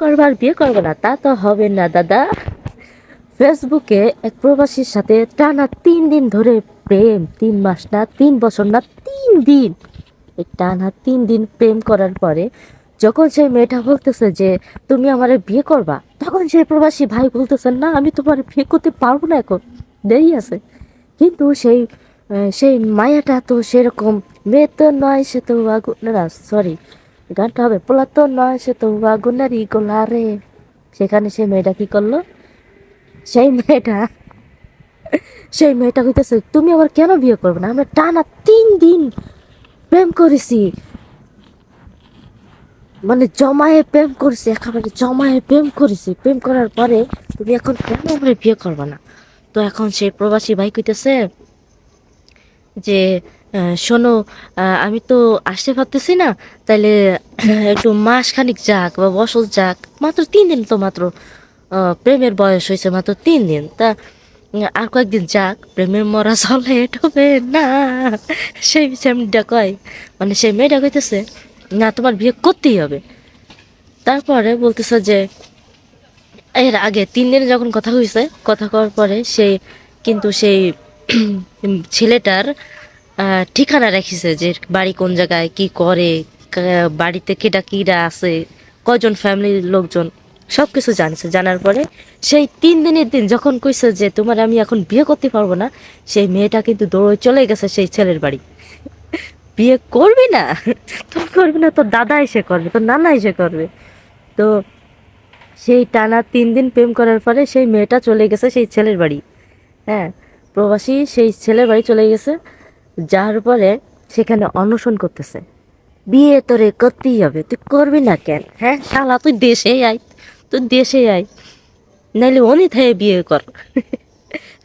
করবার বিয়ে করবে না, তা তো হবে না, দাদা। ফেসবুকে এক প্রবাসীর সাথে টানা তিন দিন ধরে প্রেম, তিন মাস না, তিন বছর না, তিন দিন। এই টানা তিন দিন প্রেম করার পরে যখন সেই মেয়েটা বলতেছে যে, তুমি আমার বিয়ে করবা? তখন সেই প্রবাসী ভাই বলতেছে, না, আমি তোমার বিয়ে করতে পারব না এখন, দেরি আছে। কিন্তু সেই সেই মায়াটা তো সেরকম, মেয়ে তো নয়, সে তো আগুন সরি গানটা হবে তো নয়, সে তো আগুনারি গোলারে। সেখানে সেই মেয়েটা কি করল? সেই মেয়েটা সেই মেয়েটা কইতেছে, তুমি আবার কেন বিয়ে করবে না? আমরা টানা তিন দিন প্রেম করেছি। মানে জমায়ে প্রেম করেছি, একেবারে জমায়ে প্রেম করেছি। প্রেম করার পরে তুমি এখন কেন আমরা বিয়ে করবে না? তো এখন সেই প্রবাসী ভাই কইতেছে যে শোনো আমি তো আসতে পারতেছি না, তাইলে একটু মাস খানিক যাক বা বছর যাক, মাত্র তিন দিন তো মাত্র প্রেমের বয়স হয়েছে মাত্র তিন দিন, তা আর কয়েকদিন যাক, প্রেমের মরা চলে ঠবে না, সেই সেমটা কয় মানে সেই মেয়েটা কইতেছে, না, তোমার বিয়ে করতেই হবে। তারপরে বলতেছে যে, এর আগে তিন দিন যখন কথা হয়েছে কথা কওয়ার পরে সেই কিন্তু সেই ছেলেটার ঠিকানা রেখেছে যে বাড়ি কোন জায়গায় কি করে বাড়িতে কেটা কিরা আছে কজন ফ্যামিলির লোকজন সব কিছু জানছে। জানার পরে সেই তিন দিনের দিন যখন কইছে যে তোমার আমি এখন বিয়ে করতে পারব না, সেই মেয়েটা কিন্তু দৌড়ে চলে গেছে সেই ছেলের বাড়ি। বিয়ে করবি না? তুই করবি না, তোর দাদা এসে করবে, তোর নানা এসে করবে। তো সেই টানা তিন দিন প্রেম করার পরে সেই মেয়েটা চলে গেছে সেই ছেলের বাড়ি। হ্যাঁ প্রবাসী সেই ছেলের বাড়ি চলে গেছে। যার পরে সেখানে অনশন করতেছে। বিয়ে তোরে করতেই হবে। তুই করবি না কেন? হ্যাঁ শালা তুই দেশে আয়। তুই দেশে আয়। নাইলে অনি থেকে বিয়ে কর।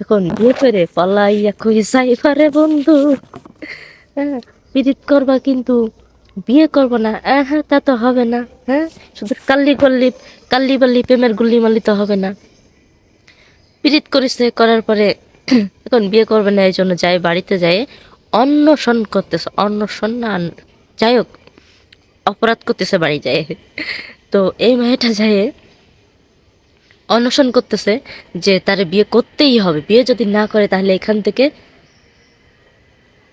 এখন বিয়ে করে পলাইয়া যাই পারে বন্ধু। হ্যাঁ করবা কিন্তু বিয়ে করব না। আহ, হ্যাঁ তা তো হবে না। হ্যাঁ শুধু কাল্লি গল্লি কাল্লি বাল্লি প্রেমের গুল্লি মাল্লি তো হবে না। পিরিত করেছে করার পরে এখন বিয়ে করবে না এই জন্য যাই বাড়িতে যায় অন্নশন করতেছে অন্নশন না, যাই হোক, অপরাধ করতেছে বাড়ি যায়। তো এই মেয়েটা যায় অনশন করতেছে যে তারে বিয়ে করতেই হবে। বিয়ে যদি না করে তাহলে এখান থেকে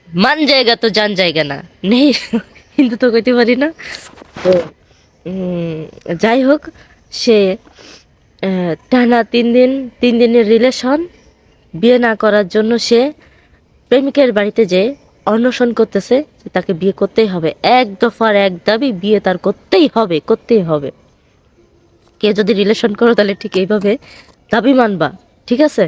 মান জায়গা তো জান জায়গা না। নেই, কিন্তু তো কইতে পারি না। তো যাই হোক, সে টানা তিন দিন, তিন দিনের রিলেশন বিয়ে না করার জন্য সে প্রেমিকের বাড়িতে যে অন্বেষণ করতেছে, তাকে বিয়ে করতেই হবে। এক দফার এক দাবি বিয়ে তার করতেই হবে করতেই হবে। কে যদি রিলেশন করো তাহলে ঠিক এইভাবে দাবি মানবা, ঠিক আছে?